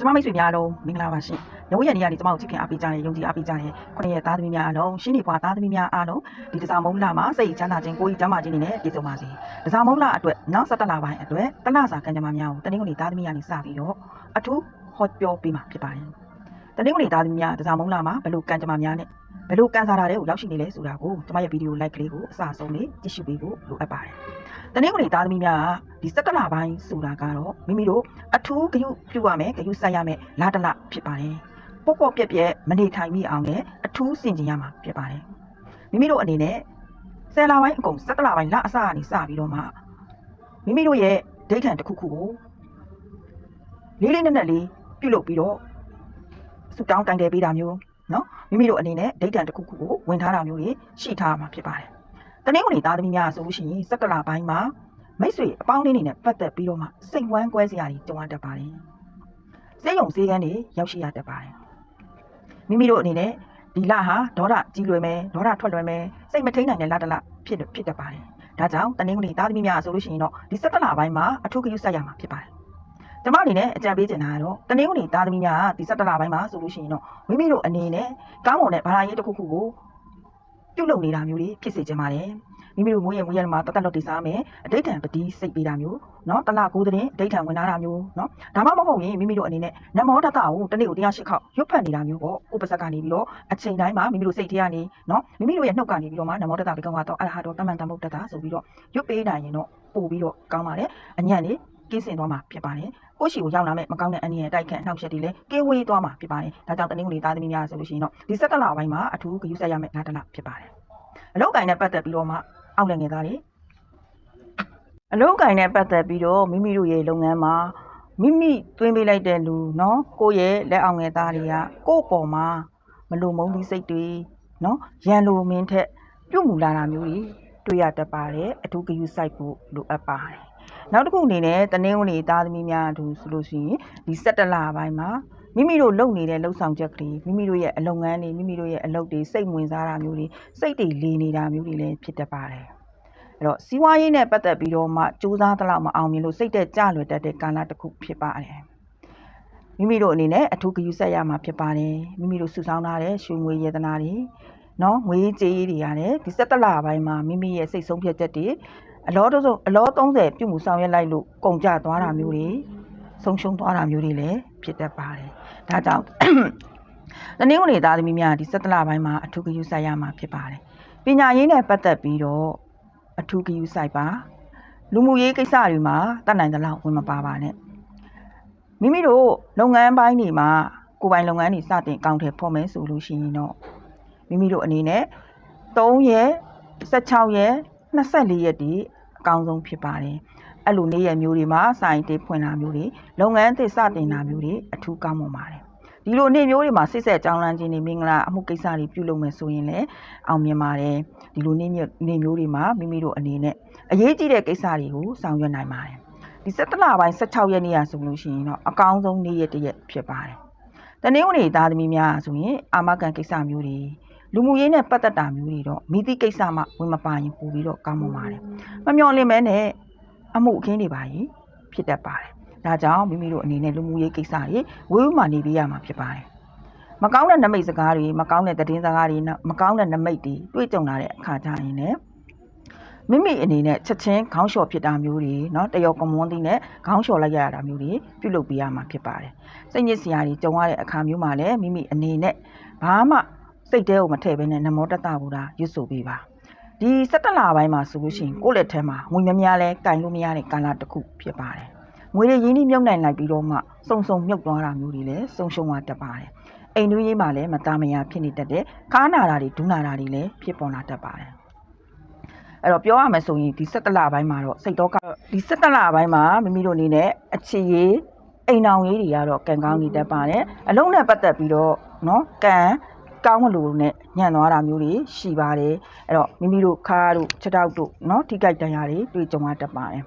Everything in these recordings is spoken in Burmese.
ကျမမိတ်ဆွေများအားလုံးမင်္ဂလာပါရှင်။ရုံးရည်နေရာနေကျမကိုချစ်ခင်အားပေးကြတဲ့ယုံကြည်အားပေးကြတဲ့ခုနှစ်ရက်သားသမီးများအားလုံးရှင်းနေပွားသားသမီးများအားလုံးဒီတစားမုံလာမှာစိတ်ချမ်းသာခြင်းကိုယ်ကြီးကျမ်းမာခြင်းတွေနဲ့ပြည့်စုံပါစေ။တစားမုံလာအတွက်နောက်ဆက်တက်လာပိုင်းအတွက်တလစာကံကြမ္မာများကိုတနင်္ဂနွေသားသမီးများနေစပြီးတော့အထူးဟောပြောပေးမှာဖြစ်ပါတယ်။တနင်္ဂနွေသားသမီးများတစားမုံလာမှာဘယ်လိုကံကြမ္မာများနဲ့ဘယ်လိုကန်စားတာတွေကိုရောက်ရှိနေလဲဆိုတာကိုကျမရဲ့ဗီဒီယို like ကလေးကိုအစအဆုံးလေးကြည့်ရှုပေးဖို့လိုအပ်ပါတယ်။ တနင်္ဂနွေသားသမီးများကဒီစက်ကလာပိုင်းဆိုတာကတော့မိမိတို့အထူးဂရုပြုရမယ်ဂရုစိုက်ရမယ်လာတလဖြစ်ပါတယ်။ပေါ့ပေါ့ပြက်ပြက်မနေထိုင်မိအောင်လည်းအထူးစင်ကြင်ရမှာဖြစ်ပါတယ်။မိမိတို့အနေနဲ့ဆယ်လပိုင်းအကုန်စက်ကလာပိုင်းလအစကနေစပြီးတော့မှမိမိတို့ရဲ့ဒိဋ္ဌံတစ်ခုခုကိုလေးလေးနက်နက်လေးပြုလုပ်ပြီးတော့ဆူတောင်းတိုင်တယ်ပေးတာမျိုးနော်မိမိတို့အနေနဲ့ဒိဋ္ဌံတစ်ခုခုကိုဝင်ထားတာမျိုးတွေရှိထားမှာဖြစ်ပါတယ်။ တနင်္ဂနွေသားသမီးများဆိုလို့ရှိရင်စက်ကလာပိုင်းမှာမိတ်ဆွေအပေါင်းလေးတွေနဲ့ပတ်သက်ပြီးတော့မှစိတ်ဝမ်းကွဲစရာတွေကြုံရတတ်ပါတယ်။စိတ်ယုံစည်းကမ်းတွေရောက်ရှိရတတ်ပါတယ်။မိမိတို့အနေနဲ့ဒီလဟာဒေါသကြီးလွယ်မယ်ဒေါသထွက်လွယ်မယ်စိတ်မထိန်နိုင်တဲ့လတလဖြစ်ဖြစ်တတ်ပါတယ်။ဒါကြောင့်တနင်္ဂနွေသားသမီးများဆိုလို့ရှိရင်တော့ဒီစက်ကလာပိုင်းမှာအထူးဂရုစိုက်ရမှာဖြစ်ပါတယ်။ကျမအနေနဲ့အကြံပေးချင်တာကတော့တနင်္ဂနွေသားသမီးများဒီစက်တလပိုင်းမှာဆိုလို့ရှိရင်တော့မိမိတို့အနေနဲ့ကောင်းမွန်တဲ့ဘာသာရေးတစ်ခုခုကို ပြုလုပ်နေတာမျိုးတွေဖြစ်စေချင်ပါတယ်မိမိတို့မွေးရမွေးရမှာတတ်တတ်လို့တည်စားမယ်အဋိဋ္ဌံပတိစိတ်ပေးတာမျိုးเนาะတလကိုးတဲ့အဋိဋ္ဌံဝင်လာတာမျိုးเนาะဒါမှမဟုတ်ရင်မိမိတို့အနေနဲ့နမောတတကိုတနေ့ကိုတရားရှိခေါက်ရွတ်ဖတ်နေတာမျိုးပေါ့ဥပစက်ကနေပြီးတော့အချိန်တိုင်းမှာမိမိတို့စိတ်ထဲကနေเนาะမိမိတို့ရဲ့နှုတ်ကနေပြီးတော့မှနမောတတဘေကောင်ကတော့အရဟတော်တမန်တမုတ်တတဆိုပြီးတော့ရွတ်ပေးနိုင်ရင်တော့ပို့ပြီးတော့ကောင်းပါတယ်အညံ့လေး ကင်းစင်သွားမှာဖြစ်ပါတယ်ကိုရှိကိုရောက်လာမဲ့မကောင်းတဲ့အနည်းရဲ့တိုက်ခတ်အနှောက်အယှက်တွေလည်းကင်းဝေးသွားမှာဖြစ်ပါတယ်ဒါကြောင့်တနင်္ဂနွေသားသမီးများဆိုလို့ရှိရင်တော့ဒီစက်ကလအပိုင်းမှာအထူးဂရုစိုက်ရမယ့်လတလဖြစ်ပါတယ်အလောက်ကင်နဲ့ပတ်သက်ပြီးတော့မှအောက်လည်းငယ်သားတွေအလောက်ကင်နဲ့ပတ်သက်ပြီးတော့မိမိတို့ရဲ့လုပ်ငန်းမှာမိမိသွင်းပေးလိုက်တဲ့လူเนาะကိုယ့်ရဲ့လက်အောင်ငယ်သားတွေကကိုယ့်ပေါ်မှာမလိုမုန်းသီးစိတ်တွေเนาะရန်လိုမင်းထက်ပြုတ်မူလာတာမျိုးတွေတွေ့ရတတ်ပါတယ်အထူးဂရုစိုက်ဖို့လိုအပ်ပါတယ် နောက်တစ်ခုအနေနဲ့တနင်္ဂနွေသားသမီးများအထူးဆိုလို့ရှိရင်ဒီ17လပိုင်းမှာမိမိတို့လုပ်နေတဲ့လှုပ်ဆောင်ချက်ကလေးမိမိတို့ရဲ့အလုပ်ငန်းတွေမိမိတို့ရဲ့အလုပ်တွေစိတ်ဝင်စားတာမျိုးတွေစိတ်တွေလေနေတာမျိုးတွေလည်းဖြစ်တတ်ပါတယ်အဲ့တော့စီးပွားရေးနဲ့ပတ်သက်ပြီးတော့မှစူးစမ်းသလောက်မအောင်မြင်လို့စိတ်တက်ကြလွယ်တတ်တဲ့ကာလတစ်ခုဖြစ်ပါတယ်မိမိတို့အနေနဲ့အထူးဂရုစိုက်ရမှာဖြစ်ပါတယ်မိမိတို့စုဆောင်းထားတဲ့ရွှေငွေယေတနာတွေနော်ငွေကြေးတွေရတယ်ဒီ17လပိုင်းမှာမိမိရဲ့စိတ်ဆုံးဖြတ်ချက်တွေ အလောတုံးအလော30ပြုမှုဆောင်ရွက်လိုက်လို့ကုန်ကြသွားတာမျိုးတွေဆုံးရှုံးသွားတာမျိုးတွေလည်းဖြစ်တတ်ပါတယ်ဒါကြောင့်တနင်္ဂနွေသားသမီးများဒီ17လပိုင်းမှာအထူးဂရုစိုက်ရမှာဖြစ်ပါတယ်ပညာရေးနဲ့ပတ်သက်ပြီးတော့အထူးဂရုစိုက်ပါလူမှုရေးကိစ္စတွေမှာတတ်နိုင်သလောက်ဝင်မပါပါနဲ့မိမိတို့လုပ်ငန်းပိုင်းတွေမှာကိုယ်ပိုင်လုပ်ငန်းတွေစတင်အကောင့်ထဲဖော်မယ်ဆိုလို့ရှိရင်တော့မိမိတို့အနေနဲ့3ရက်16ရက် 24ရက်ဒီအကောင်းဆုံးဖြစ်ပါတယ်အဲ့လိုနေ့ရက်မျိုးတွေမှာစိုင်းတေးဖွင့်တာမျိုးတွေလုပ်ငန်းသစ်စတင်တာမျိုးတွေအထူးကောင်းမွန်ပါတယ်ဒီလိုနေ့မျိုးတွေမှာစိတ်ဆက်ကြောင်းလန်းခြင်းတွေမင်္ဂလာအမှုကိစ္စတွေပြုလုပ်မယ်ဆိုရင်လည်းအောင်မြင်ပါတယ်ဒီလိုနေ့မျိုးနေ့မျိုးတွေမှာမိမိတို့အနေနဲ့အရေးကြီးတဲ့ကိစ္စတွေကိုဆောင်ရွက်နိုင်ပါတယ်ဒီ17လပိုင်း16ရက်နေ့ရဆိုလို့ရှိရင်တော့အကောင်းဆုံးနေ့ရက်တစ်ရက်ဖြစ်ပါတယ်တနင်္ဂနွေသားသမီးများဆိုရင်အာမခံကိစ္စမျိုးတွေ လူမှုရေးနဲ့ပတ်သက်တာမျိုးတွေတော့မိသည့်ကိစ္စမှဝင်မပါရင်ပို့ပြီးတော့ကောင်းမွန်ပါတယ်မမျှော်လင့်မဲနဲ့အမှုအခင်းတွေပါရင်ဖြစ်တတ်ပါတယ်ဒါကြောင့်မိမိတို့အနေနဲ့လူမှုရေးကိစ္စတွေဝေးဝမှနေပေးရမှာဖြစ်ပါတယ်မကောင်းတဲ့နမိတ်စကားတွေမကောင်းတဲ့သတင်းစကားတွေမကောင်းတဲ့နမိတ်တွေတွေ့ကြုံလာတဲ့အခါကျရင်လည်းမိမိအနေနဲ့ချက်ချင်းခေါင်းလျှော်ဖြစ်တာမျိုးတွေเนาะတယောက်ကမွန်းသီးနဲ့ခေါင်းလျှော်လိုက်ရတာမျိုးတွေပြုလုပ်ပေးရမှာဖြစ်ပါတယ်စိတ်ညစ်စရာတွေကြုံရတဲ့အခါမျိုးမှာလည်းမိမိအနေနဲ့ဘာမှ စိတ်တဲကိုမထည့်ဘဲနဲ့နမောတတဘုရားရွတ်ဆိုပေးပါဒီ17လပိုင်းမှာဆိုလို့ရှိရင်ကိုယ့်လက်ထဲမှာငွေမများလဲကင်လို့မရတဲ့ကာလတစ်ခုဖြစ်ပါတယ်ငွေတွေရင်းနှီးမြုပ်နှံလိုက်ပြီးတော့မှစုံစုံမြုပ်သွားတာမျိုးတွေလည်းဆုံရှုံသွားတတ်ပါတယ်အိမ်တွင်းရေးမှာလည်းမသားမယားဖြစ်နေတတ်တယ်ခါနာတာတွေဒူးနာတာတွေလည်းဖြစ်ပေါ်လာတတ်ပါတယ်အဲ့တော့ပြောရမယ်ဆိုရင်ဒီ17လပိုင်းမှာတော့စိတ်တော့ဒီ17လပိုင်းမှာမိမိတို့အနေနဲ့အခြေရေးိမ်အောင်ရေးတွေကတော့ကံကောင်းနေတတ်ပါတယ်အလုံးနဲ့ပတ်သက်ပြီးတော့နော်ကံ ကောင်းမလို့နဲ့ညံ့သွားတာမျိုးတွေရှိပါတယ်အဲ့တော့မိမိတို့ခါတို့ခြေထောက်တို့เนาะထိကြိုက်တန်ရာတွေတွေ့ကြုံရတတ်ပါတယ်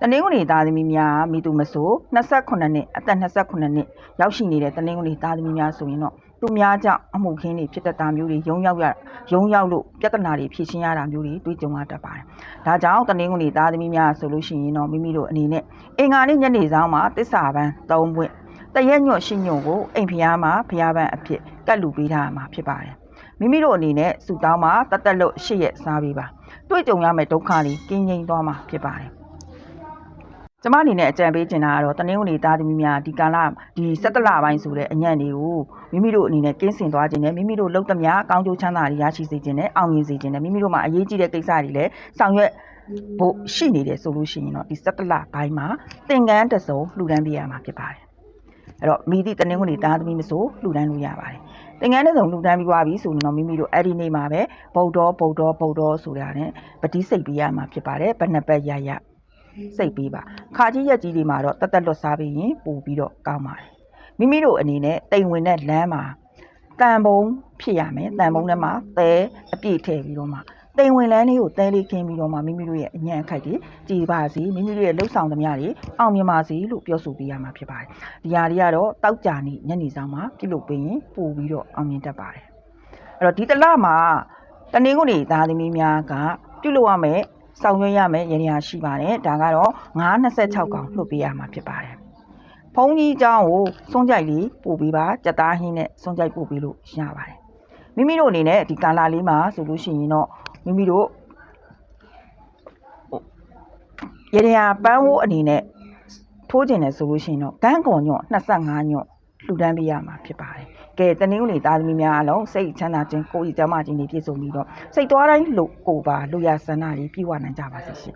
တနင်္ဂနွေသားသမီးများမိသူမဆို28နှစ်အသက်28နှစ်ရောက်ရှိနေတဲ့တနင်္ဂနွေသားသမီးများဆိုရင်တော့သူများကြောင့်အမှုခင်းတွေဖြစ်တတ်တာမျိုးတွေရုံရောက်ရရုံရောက်လို့ပြဿနာတွေဖြေရှင်းရတာမျိုးတွေတွေ့ကြုံရတတ်ပါတယ်ဒါကြောင့်တနင်္ဂနွေသားသမီးများဆိုလို့ရှိရင်တော့မိမိတို့အနေနဲ့အင်္ဂါနေ့ညနေဆောင်မှာတစ္ဆာပန်း၃ပွင့် တရက်ညွန့်ရှိညွန့်ကိုအိမ်ဖျားမှာဖျားပန်းအဖြစ်ကတ်လူပေးထားရမှာဖြစ်ပါတယ်မိမိတို့အနေနဲ့စူတောင်းမှာတတ်တက်လို့ရှစ်ရက်စားပေးပါတွေ့ကြုံရမယ့်ဒုက္ခတွေကင်းငြိမ်းသွားမှာဖြစ်ပါတယ်ကျမအနေနဲ့အကြံပေးချင်တာကတော့တနင်္ဂနွေသားသမီးများဒီကာလဒီ17လပိုင်းဆိုတဲ့အညံ့တွေကိုမိမိတို့အနေနဲ့ကင်းစင်သွားခြင်းနဲ့မိမိတို့လုံသမျှကောင်းကျိုးချမ်းသာတွေရရှိစေခြင်းနဲ့အောင်မြင်စေခြင်းနဲ့မိမိတို့မှာအရေးကြီးတဲ့ကိစ္စတွေလည်းဆောင်ရွက်ဖို့ရှိနေတယ်ဆိုလို့ရှိရင်တော့ဒီ17လပိုင်းမှာသင်္ကန်းတစ်စုံလှူဒန်းပေးရမှာဖြစ်ပါတယ် အဲ့တော့မိသည့်တနင်္ဂနွေသားသမီးမဆိုလှူဒန်းလို့ရပါတယ်သင်္ကန်းတစ်စုံလှူဒန်းပြီးသွားပြီဆိုရင်တော့မိမိတို့အဲ့ဒီနေ့မှာပဲဗုဒ္ဓဗုဒ္ဓဗုဒ္ဓဆိုတာနဲ့ပတိစိတ်ပေးရမှာဖြစ်ပါတယ်ဘယ်နှစ်ပတ်ရရစိတ်ပေးပါခါကြီးရက်ကြီးတွေမှာတော့တက်တက်လွတ်စားပြီးရင်ပို့ပြီးတော့ကောင်းပါတယ်မိမိတို့အနေနဲ့တိမ်ဝင်တဲ့လမ်းမှာတန်ပုံဖြစ်ရမယ်တန်ပုံထဲမှာသဲအပြည့်ထည့်ပြီးတော့မှ တိမ်ဝင်လန်းလေးကိုတဲလေးကင်းပြီးတော့မှမိမိတို့ရဲ့အညံ့အခိုက်တွေကြည်ပါစေမိမိတို့ရဲ့လှုပ်ဆောင်သမျှတွေအောင်မြင်ပါစေလို့ပြောဆိုပေးရမှာဖြစ်ပါတယ်ဒီဟာတွေကတော့တောက်ကြနေညနေဆောင်မှာပြုလုပ်ပေးရင်ပို့ပြီးတော့အောင်မြင်တတ်ပါတယ်အဲ့တော့ဒီတလမှာတနင်္ဂနွေသားသမီးများကပြုလုပ်ရမယ်ဆောင်ရွက်ရမယ်ရည်ရရှိပါတယ်ဒါကတော့926ကောင်လွှတ်ပေးရမှာဖြစ်ပါတယ်ဘုံကြီးအကြောင်းကိုစွန့်ကြိုက်လေးပို့ပေးပါကြက်သားဟင်းနဲ့စွန့်ကြိုက်ပို့ပေးလို့ရပါတယ်မိမိတို့အနေနဲ့ဒီကာလာလေးမှာဆိုလို့ရှိရင်တော့ မိမိတို့ဟိုရည်ရပန်းဝိုးအနေနဲ့ထိုးကျင်တယ်ဆိုလို့ရှိရင်တော့ဂန်းကွန်ညွန့်25ညွန့်လှူဒန်းပေးရမှာဖြစ်ပါတယ်ကဲတနင်္ဂနွေသားသမီးများအလုံးစိတ်ချမ်းသာခြင်းကိုယ်ဤကျမ်းမာခြင်းတွေပြည့်စုံပြီးတော့စိတ်သွားတိုင်းလို့ကိုယ်ပါလူရဆန္ဒတွေပြည့်ဝနိုင်ကြပါစေရှင်